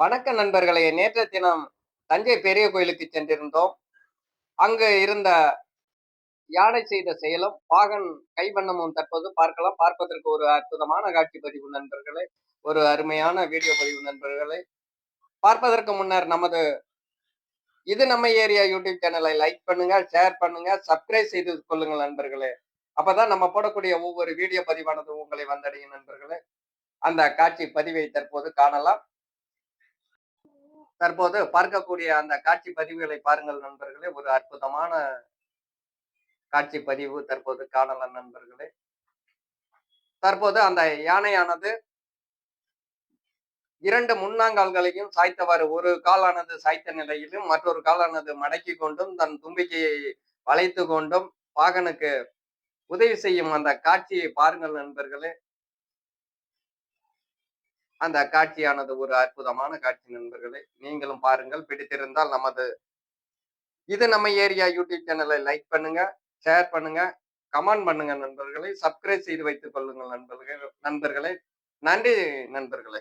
வணக்க நண்பர்களை. நேற்று தினம் தஞ்சை பெரிய கோயிலுக்கு சென்றிருந்தோம். அங்கு இருந்த யானை செய்த செயலும் பாகன் கைவண்ணமும் தற்போது பார்க்கலாம். பார்ப்பதற்கு ஒரு அற்புதமான காட்சி பதிவு நண்பர்களே. ஒரு அருமையான வீடியோ பதிவு நண்பர்களே. பார்ப்பதற்கு முன்னர் நமது இது நம்ம ஏரியா யூடியூப் சேனலை லைக் பண்ணுங்க ஷேர் பண்ணுங்க சப்ஸ்கிரைப் செய்து கொள்ளுங்கள் நண்பர்களே. அப்பதான் நம்ம போடக்கூடிய ஒவ்வொரு வீடியோ பதிவானது உங்களை வந்தடையும் நண்பர்களே. அந்த காட்சி பதிவை தற்போது காணலாம். தற்போது பார்க்கக்கூடிய அந்த காட்சி பதிவுகளை பாருங்கள் நண்பர்களே. ஒரு அற்புதமான காட்சி பதிவு தற்போது காணலாம் நண்பர்களே. தற்போது அந்த யானையானது இரண்டு முன்னாங்கால்களையும் சாய்த்தவாறு ஒரு காலானது சாய்த்த நிலையிலும் மற்றொரு காலானது மடக்கி கொண்டும் தன் தும்பிக்கையை வளைத்து கொண்டும் பாகனுக்கு உதவி செய்யும் அந்த காட்சியை பாருங்கள் நண்பர்களே. அந்த காட்சியானது ஒரு அற்புதமான காட்சி நண்பர்களே. நீங்களும் பாருங்கள். பிடித்திருந்தால் நமது இது நம்ம ஏரியா யூடியூப் சேனலை லைக் பண்ணுங்க ஷேர் பண்ணுங்க கமெண்ட் பண்ணுங்க நண்பர்களை. சப்ஸ்கிரைப் செய்து வைத்துக் கொள்ளுங்கள் நண்பர்களே. நண்பர்களே. நன்றி நண்பர்களே.